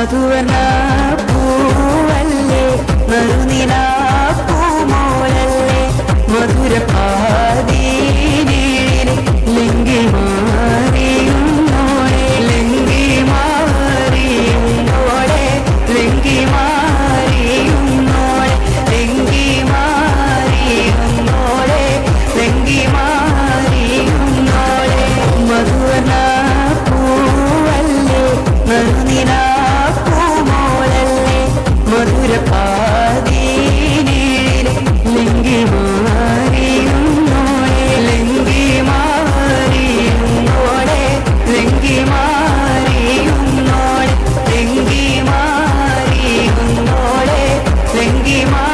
മധുവന പൂവല്ലേ നറുനിലാ give up.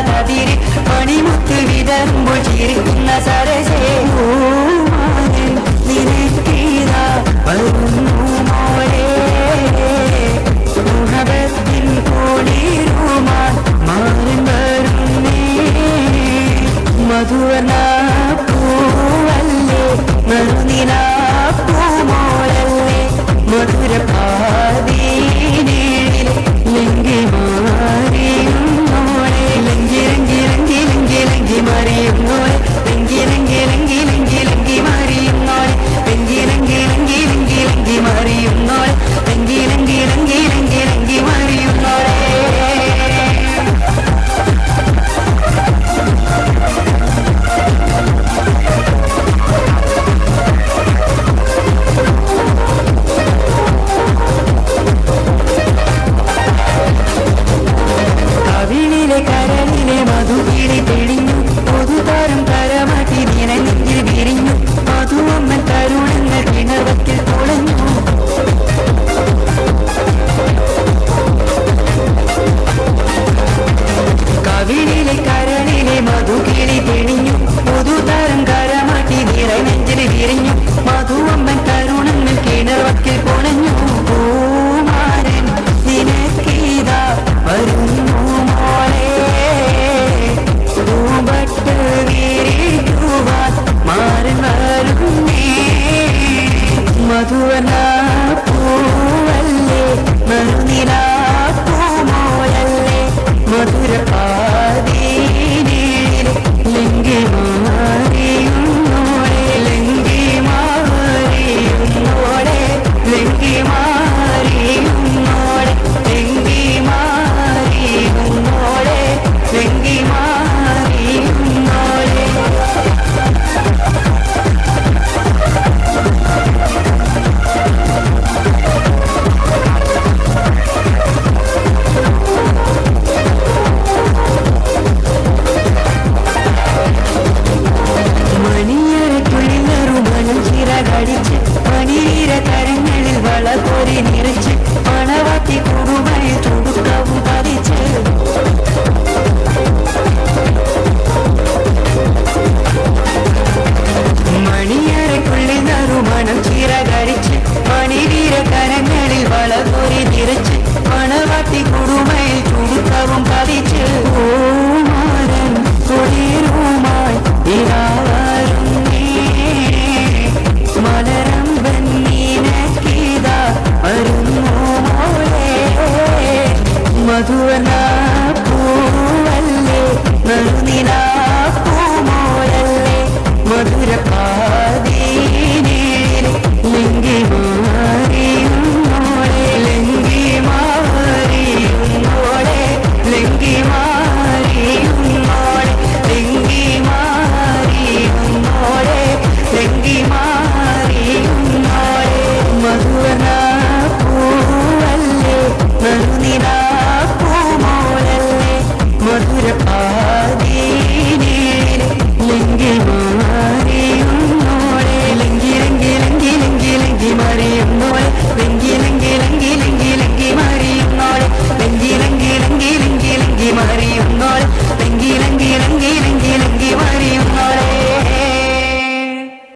കഥതിരി പണിമുത്ത് വിതറുമ്പോൾ സരസേ നിനക്കീതാ увереннее. നിറച്ച് മണവാട്ടി കുറുമായി തുടുക്കാവു പതിച്ച്. മണിയറയ്ക്കുള്ളിൽ നറുമണം ചീര കരിച്ച് മണിവീര കരങ്ങളിൽ വളകൊരി തിരച്ച് മണവാട്ടി കുറുമായി